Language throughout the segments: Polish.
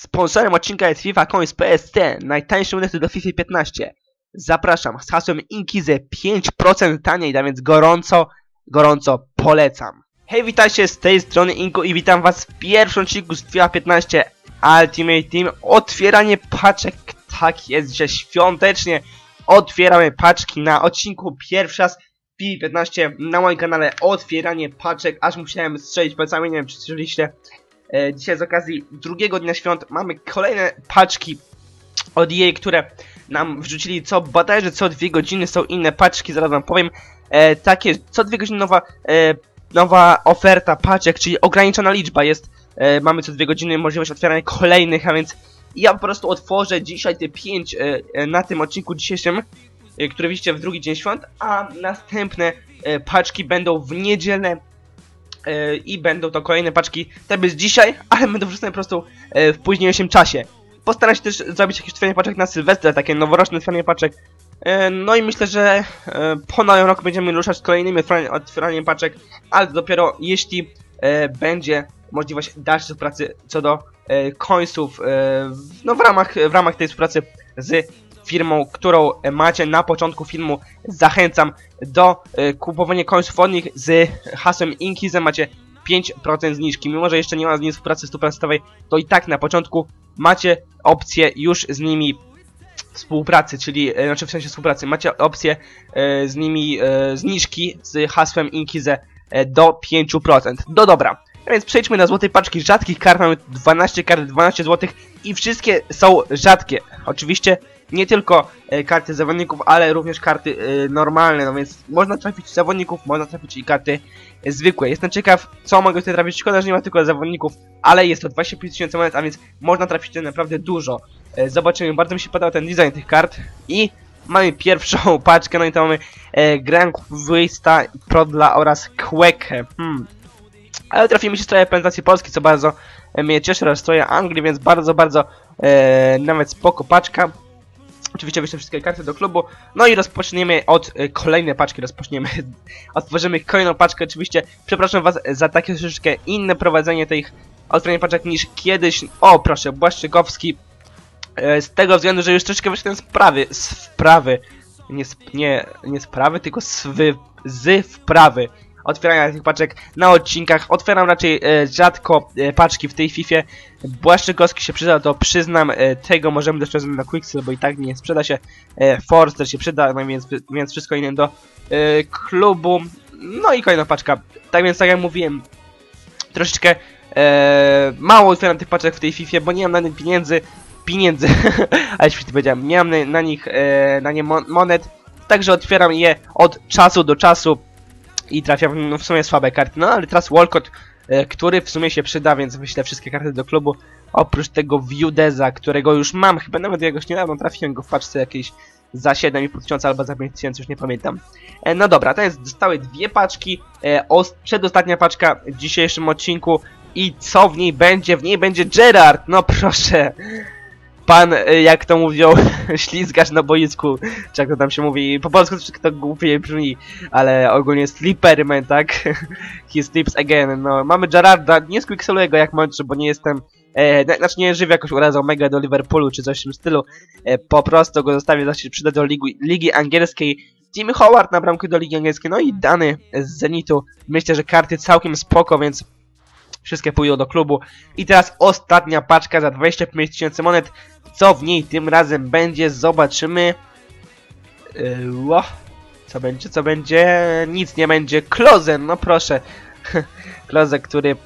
Sponsorem odcinka jest FIFA Coins PSC, najtańsze monety do FIFA 15. Zapraszam z hasłem Inkizy 5% taniej, a więc gorąco, gorąco polecam. Hej, witajcie z tej strony Inku i witam was w pierwszym odcinku z FIFA 15 Ultimate Team. Otwieranie paczek, tak jest, że świątecznie otwieramy paczki na odcinku pierwszy raz FIFA 15 na moim kanale. Otwieranie paczek, aż musiałem strzelić palcami, nie wiem czy słyszeliście. E, dzisiaj z okazji drugiego dnia świąt mamy kolejne paczki od jej, które nam wrzucili co bodajże co dwie godziny są inne paczki, zaraz wam powiem. E, takie, co dwie godziny nowa, e, nowa oferta paczek, czyli ograniczona liczba jest. E, mamy co dwie godziny możliwość otwierania kolejnych, a więc ja po prostu otworzę dzisiaj te pięć e, e, na tym odcinku dzisiejszym, e, widzicie w drugi dzień świąt, a następne e, paczki będą w niedzielę i będą to kolejne paczki też z dzisiaj, ale będą wrzucone po prostu e, w późniejszym czasie. Postaram się też zrobić jakieś otwieranie paczek na Sylwestra, takie noworoczne otwieranie paczek. E, No i myślę, że e, po nowym roku będziemy ruszać z kolejnymi otwieraniem- paczek, ale dopiero jeśli e, będzie możliwość dalszej współpracy co do e, coinsów, e, w- no w ramach, w ramach tej współpracy z firmą, którą macie na początku filmu. Zachęcam do e, kupowania coinsów od nich z hasłem Inkizy macie 5% zniżki. Mimo, że jeszcze nie ma z nimi współpracy 100%, to i tak na początku macie opcję już z nimi współpracy, czyli, e, znaczy w sensie współpracy, macie opcję e, z nimi zniżki z hasłem Inkize do 5%. Do dobra. A więc przejdźmy na złotej paczki rzadkich kart. Mamy 12 kart, 12 złotych i wszystkie są rzadkie. Oczywiście nie tylko e, karty zawodników, ale również karty e, normalne, no więc można trafić zawodników, można trafić i karty e, zwykłe. Jestem ciekaw, co mogę tutaj trafić. Szkoda, że nie ma tylko zawodników, ale jest to 25 tysięcy monet, a więc można trafić tutaj naprawdę dużo. Zobaczymy, bardzo mi się podobał ten design tych kart i mamy pierwszą paczkę, no i to mamy e, Grand Wista, Prodla oraz Queke. Hmm. Ale trafimy się stroje reprezentacji Polski, co bardzo mnie cieszy, oraz stroje Anglii, więc bardzo, bardzo e, nawet spoko paczka. Oczywiście wyślę wszystkie karty do klubu. No i rozpoczniemy od e, kolejnej paczki. Rozpoczniemy. Otworzymy kolejną paczkę. Oczywiście przepraszam was za takie troszeczkę inne prowadzenie tych otwierania paczek niż kiedyś. O, proszę, Błaszczykowski. E, z tego względu, że już troszeczkę wyszedłem z prawy. Z wprawy. Nie, nie, nie z prawy, tylko z, wy, z wprawy. Otwierania tych paczek na odcinkach. Otwieram raczej e, rzadko e, paczki w tej Fifie. Błaszczykowski się przyda, to przyznam. E, tego możemy też na Quicksil, bo i tak nie sprzeda się. E, Forster się przyda, no więc, więc wszystko inne do e, klubu. No i kolejna paczka. Tak więc, tak jak mówiłem, troszeczkę e, mało otwieram tych paczek w tej Fifie, bo nie mam na nie pieniędzy. Pieniędzy, ale świetnie powiedziałem. Nie mam na, na nich, e, na nie mon monet. Także otwieram je od czasu do czasu i trafiam no, w sumie słabe karty. No ale teraz Walcott, e, który w sumie się przyda, więc wyślę wszystkie karty do klubu. Oprócz tego Viudeza, którego już mam, chyba nawet jakoś niedawno trafiłem go w paczce jakiejś za 7,5 tysiąca albo za 5 tysięcy, już nie pamiętam. E, no dobra, to jest, zostały dwie paczki, e, os- przedostatnia paczka w dzisiejszym odcinku i co w niej będzie? W niej będzie Gerard, no proszę. Pan, e, jak to mówią, ślizgasz na boisku, czy jak to tam się mówi, po polsku to głupie brzmi, ale ogólnie Slipperman, tak? He sleeps again, no. Mamy Gerarda, nie squixeluję go jak mądrze, bo nie jestem, e, na- znaczy nie żywy jakoś urazą mega do Liverpoolu, czy coś w tym stylu, e, po prostu go zostawię, za się przyda do ligi, ligi angielskiej, Jimmy Howard na bramkę do ligi angielskiej, no i Dany z Zenitu, myślę, że karty całkiem spoko, więc wszystkie pójdą do klubu. I teraz ostatnia paczka za 25 tysięcy monet. Co w niej tym razem będzie? Zobaczymy. Yy, ło. Co będzie? Co będzie? Nic nie będzie. Klozen, no proszę. Kloze, który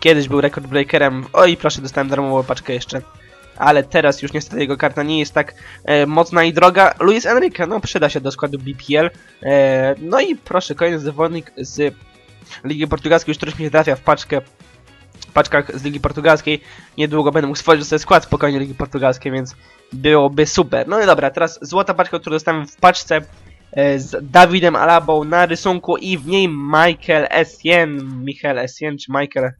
kiedyś był rekord breakerem. Oj, proszę, dostałem darmową paczkę jeszcze. Ale teraz już niestety jego karta nie jest tak e, mocna i droga. Luis Enrique, no przyda się do składu BPL. E, no i proszę, kolejny zawodnik z Ligi Portugalskiej, już któryś mi trafia w paczkę paczkach z Ligi Portugalskiej. Niedługo będę mógł stworzyć sobie skład spokojnie Ligi Portugalskiej, więc byłoby super. No i dobra, teraz złota paczka, którą dostałem w paczce e, z Dawidem Alabą na rysunku i w niej Michael Essien, Michael Essien czy Michael?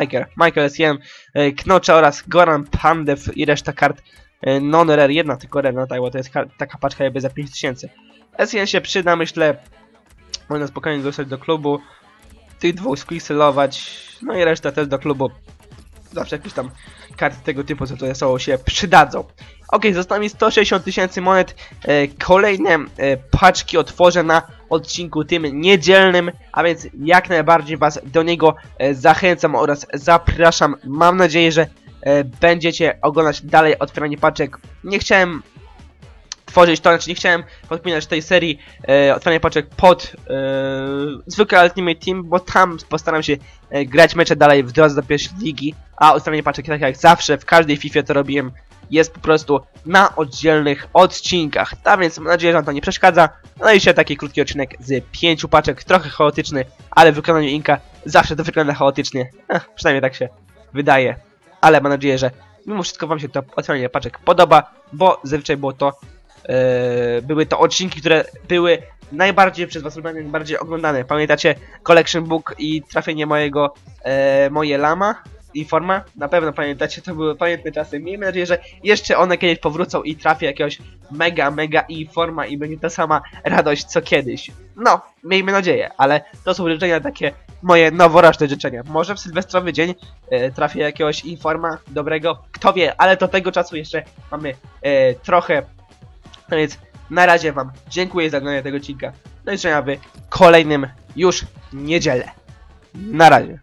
Michael, Michael Essien, e, Knocze oraz Goran Pandev i reszta kart e, non-rare, jedna tylko rare, no tak, bo to jest taka paczka jakby za 5000. Essien się przyda, myślę, można spokojnie dostać do klubu tych dwóch squixelować, no i reszta też do klubu. zawsze jakieś tam karty tego typu, co to są się przydadzą. Ok, zostało mi 160 tysięcy monet. E, kolejne e, paczki otworzę na odcinku tym niedzielnym, a więc jak najbardziej Was do niego e, zachęcam oraz zapraszam. Mam nadzieję, że e, będziecie oglądać dalej otwieranie paczek. Nie chciałem tworzyć to, znaczy nie chciałem podpinać tej serii e, otwierania paczek pod e, zwykle Ultimate Team, bo tam postaram się e, grać mecze dalej w drodze do pierwszej ligi, a otwieranie paczek tak jak zawsze w każdej FIFA to robiłem jest po prostu na oddzielnych odcinkach. Tak więc mam nadzieję, że wam to nie przeszkadza. No i dzisiaj taki krótki odcinek z pięciu paczek, trochę chaotyczny, ale w wykonaniu Inka zawsze to wygląda chaotycznie. Ech, przynajmniej tak się wydaje. Ale mam nadzieję, że mimo wszystko wam się to otwieranie paczek podoba, bo zazwyczaj było to były to odcinki, które były najbardziej przez was lubiane, najbardziej oglądane. Pamiętacie Collection Book i trafienie mojego, e, moje lama i forma? Na pewno pamiętacie, to były pamiętne czasy. Miejmy nadzieję, że jeszcze one kiedyś powrócą i trafię jakiegoś mega, mega i forma i będzie ta sama radość co kiedyś. No, miejmy nadzieję, ale to są życzenia takie moje noworoczne życzenia. Może w sylwestrowy dzień e, trafię jakiegoś informa dobrego, kto wie, ale do tego czasu jeszcze mamy e, trochę no więc na razie wam dziękuję za oglądanie tego odcinka. I życzenia w kolejnym już niedzielę. Na razie.